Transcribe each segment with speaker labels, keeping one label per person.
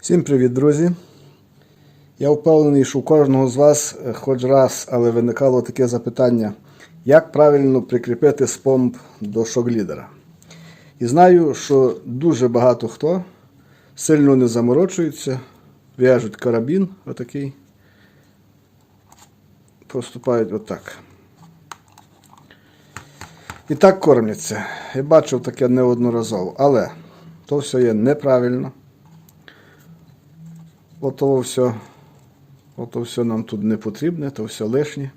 Speaker 1: Всім привіт, друзі! Я впевнений, що у кожного з вас е, хоч раз, але виникало таке запитання, як правильно прикріпити спомб до шоглідера. І знаю, що дуже багато хто сильно не заморочується, в'яжуть карабін отакий, поступають отак. І так кормляться. Я бачив таке неодноразово, але то все є неправильно. Ото все, ото все нам тут не потрібне, то все лишнє.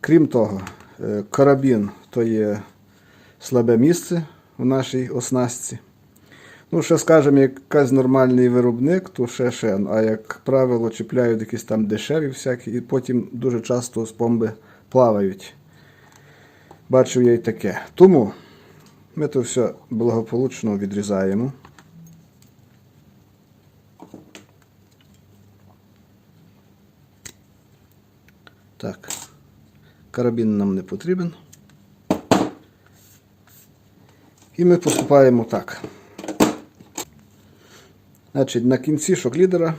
Speaker 1: Крім того, е, карабін то є слабе місце в нашій оснастці. Ну, ще скажемо, якийсь нормальний виробник, то ще ще. А як правило, чіпляють якісь там дешеві всякі, і потім дуже часто з помби плавають. Бачив я й таке. Тому ми то все благополучно відрізаємо. Так, карабін нам не потрібен. І ми поступаємо так. Значить, на кінці шоклідера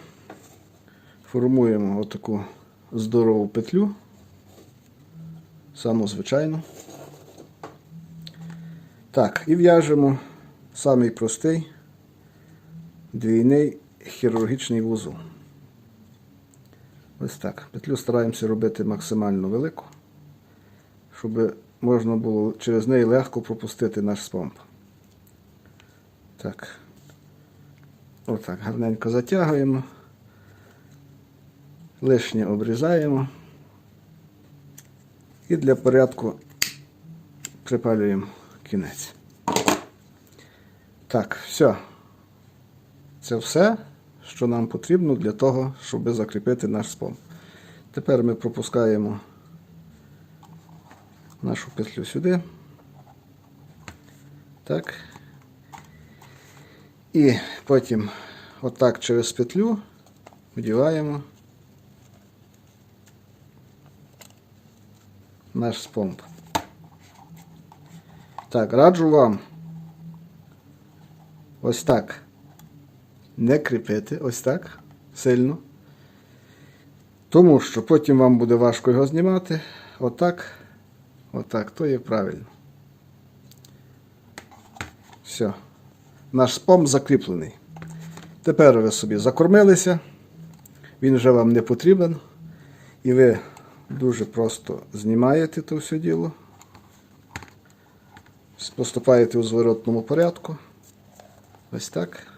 Speaker 1: формуємо отаку здорову петлю, саму звичайну. Так, і в'яжемо самий простий двійний хірургічний вузол. Ось так. Петлю стараємося робити максимально велику, щоб можна було через неї легко пропустити наш спомп. Так. Отак, гарненько затягуємо. Лишнє обрізаємо. І для порядку припалюємо кінець. Так, все. Це все, що нам потрібно для того, щоб закріпити наш спом. Тепер ми пропускаємо нашу петлю сюди. Так. І потім отак через петлю вдіваємо наш спомп. Так, раджу вам ось так не кріпити, ось так сильно. Тому що потім вам буде важко його знімати. Отак, отак, то є правильно. Все. Наш спом закріплений. Тепер ви собі закормилися, він вже вам не потрібен. І ви дуже просто знімаєте то все діло. Поступаєте у зворотному порядку. Ось так.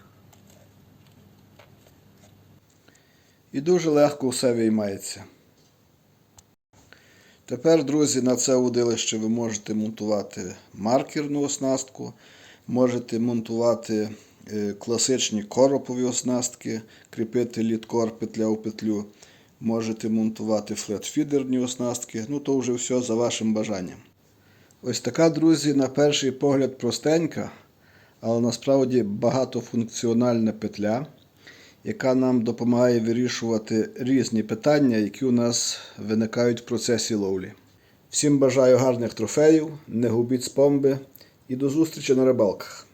Speaker 1: І дуже легко все виймається. Тепер, друзі, на це удилище ви можете монтувати маркерну оснастку, можете монтувати е, класичні коропові оснастки, кріпити літкор петля у петлю, можете монтувати флетфідерні оснастки, ну то вже все за вашим бажанням. Ось така, друзі, на перший погляд простенька, але насправді багатофункціональна петля, яка нам допомагає вирішувати різні питання, які у нас виникають в процесі ловлі. Всім бажаю гарних трофеїв, не губіть спомби і до зустрічі на рибалках.